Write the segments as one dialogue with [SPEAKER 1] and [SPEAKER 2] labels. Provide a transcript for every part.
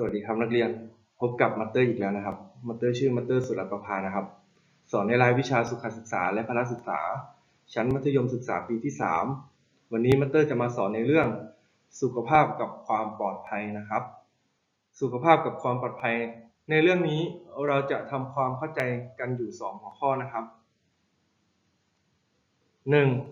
[SPEAKER 1] สวัสดีครับนักเรียนพบกับมัตเตอร์อีกแล้วนะครับ มัตเตอร์ชื่อมัตเตอร์สุรประภานะครับ สอนในรายวิชาสุขศึกษาและพละศึกษา ชั้นมัธยมศึกษาปีที่ 3 วันนี้มัตเตอร์จะมาสอนในเรื่องสุขภาพกับความปลอดภัยนะครับ สุขภาพกับความปลอดภัย ในเรื่องนี้เราจะทำความเข้าใจกันอยู่ 2 หัวข้อนะครับ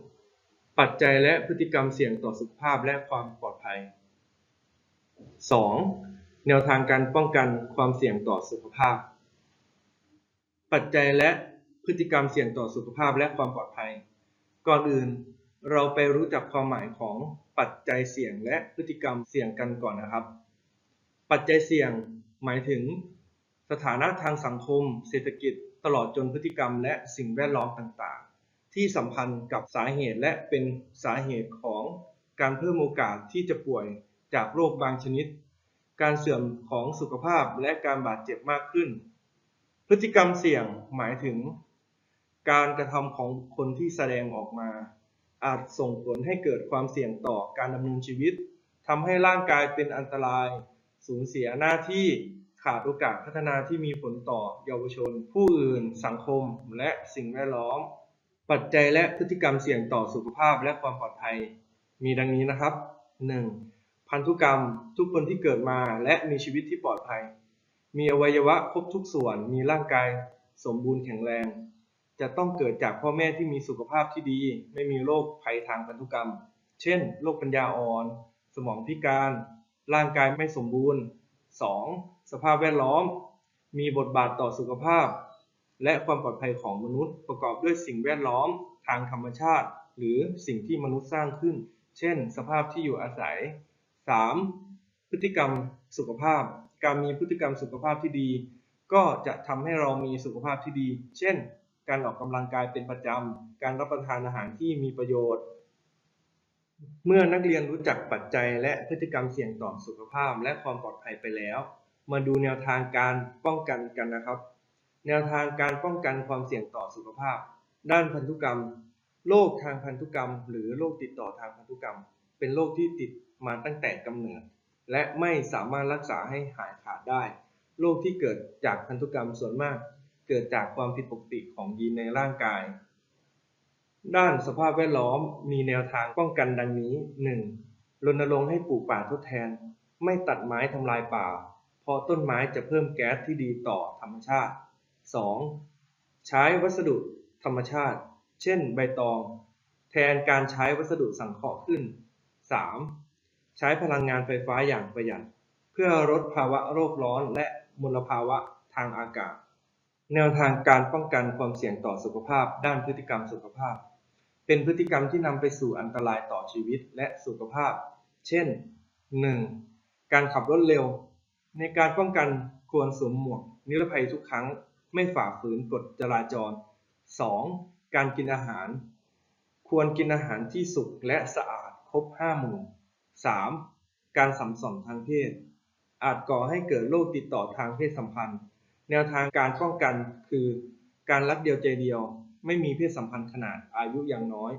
[SPEAKER 1] 1. ปัจจัยและพฤติกรรมเสี่ยงต่อสุขภาพและความปลอดภัย 2. แนวทางการป้องกันความเสี่ยงต่อสุขภาพ ปัจจัยและพฤติกรรมเสี่ยงต่อสุขภาพและความปลอดภัย ก่อนอื่นเราไปรู้จักความหมายของปัจจัยเสี่ยงและพฤติกรรมเสี่ยงกันก่อนนะครับ ปัจจัยเสี่ยงหมายถึง สถานะทางสังคม เศรษฐกิจ ตลอดจนพฤติกรรม และสิ่งแวดล้อมต่างๆ ที่สัมพันธ์กับสาเหตุและเป็นสาเหตุของการเพิ่มโอกาสที่จะป่วยจากโรคบางชนิด การเสื่อมของสุขภาพและการบาดเจ็บมากขึ้น พฤติกรรมเสี่ยงหมายถึง การกระทำของคนที่แสดงออกมา อาจส่งผลให้เกิดความเสี่ยงต่อการดำเนินชีวิตทำให้ร่างกายเป็นอันตราย สูญเสียหน้าที่ขาดโอกาสพัฒนาที่มีผลต่อเยาวชน ผู้อื่น สังคม และสิ่งแวดล้อม ปัจจัยและพฤติกรรมเสี่ยงต่อสุขภาพและความปลอดภัย มีดังนี้นะครับ 1. พันธุกรรม ทุกคนที่เกิดมาและมีชีวิตที่ปลอดภัย มีอวัยวะครบทุกส่วน มีร่างกายสมบูรณ์แข็งแรง จะต้องเกิดจากพ่อแม่ที่มีสุขภาพที่ดี ไม่มีโรคภัยทางพันธุกรรม เช่น โรคปัญญาอ่อน สมองพิการ ร่างกายไม่สมบูรณ์ 2. สภาพแวดล้อม มีบทบาทต่อสุขภาพ และความปลอดภัยของมนุษย์ ประกอบด้วยสิ่งแวดล้อมทางธรรมชาติ หรือสิ่งที่มนุษย์สร้างขึ้น เช่น สภาพที่อยู่อาศัย 3. พฤติกรรมสุขภาพ การมีพฤติกรรมสุขภาพที่ดี ก็จะทำให้เรามีสุขภาพที่ดี เช่น การออกกำลังกายเป็นประจำการรับประทานอาหารที่มีประโยชน์ เมื่อนักเรียนรู้จักปัจจัย และพฤติกรรมเสี่ยงต่อสุขภาพ และความปลอดภัยไปแล้ว มาดูแนวทางการป้องกันกันนะครับ แนวทางการป้องกันความเสี่ยงต่อสุขภาพ ด้านพันธุกรรม โรคทางพันธุกรรม หรือโรคติดต่อทางพันธุกรรม เป็นโรคที่ติด มาตั้งแต่กำเนิด และไม่สามารถรักษาให้หายขาดได้ โรคที่เกิดจากพันธุกรรมส่วนมาก เกิดจากความผิดปกติของยีนในร่างกาย ด้านสภาพแวดล้อมมีแนวทางป้องกันดังนี้ 1. รณรงค์ให้ปลูกป่าทดแทน ไม่ตัดไม้ทำลายป่า เพราะต้นไม้จะเพิ่มแก๊สที่ดีต่อธรรมชาติ 2. ใช้วัสดุธรรมชาติ เช่น ใบตอง แทนการใช้วัสดุสังเคราะห์ขึ้น 3. ใช้พลังงานไฟฟ้าอย่างประหยัด เพื่อลดภาวะโลกร้อนและมลภาวะทางอากาศ แนวทางการป้องกันความเสี่ยงต่อสุขภาพ ด้านพฤติกรรมสุขภาพ เป็นพฤติกรรมที่นำไปสู่อันตรายต่อชีวิตและสุขภาพ เช่น 1. การขับรถเร็ว ในการป้องกันควรสวมหมวก นิรภัยทุกครั้ง ไม่ฝ่าฝืนกฎจราจร 2. การกินอาหาร ควรกินอาหารที่สุกและสะอาดครบ5หมู่ 3. การสัมสอนทางเพศ อาจก่อให้เกิดโรคติดต่อทางเพศสัมพันธ์ แนวทางการป้องกันคือ การรักเดียวใจเดียว ไม่มีเพศสัมพันธ์ขนาดอายุอย่างน้อย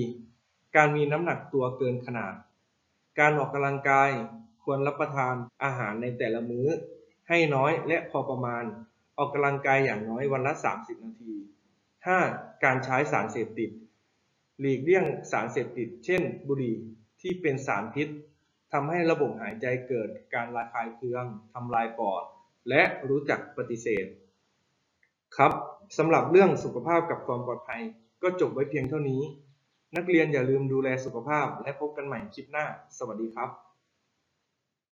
[SPEAKER 1] 4. การมีน้ำหนักตัวเกินขนาด การออกกำลังกายควรรับประทานอาหารในแต่ละมื้อ ให้น้อยและพอประมาณ ออกกำลังกายอย่างน้อยวันละ 30 นาที 5. การใช้สารเสพติด หลีกเลี่ยงสารเสพติด เช่น บุหรี่ ที่เป็นสารพิษทำให้ระบบหายใจเกิดการระคายเคืองทำลายปอด และรู้จักปฏิเสธ ครับสำหรับเรื่องสุขภาพกับความปลอดภัย ก็จบไว้เพียงเท่านี้ นักเรียนอย่าลืมดูแลสุขภาพและพบกันใหม่คลิปหน้า สวัสดีครับ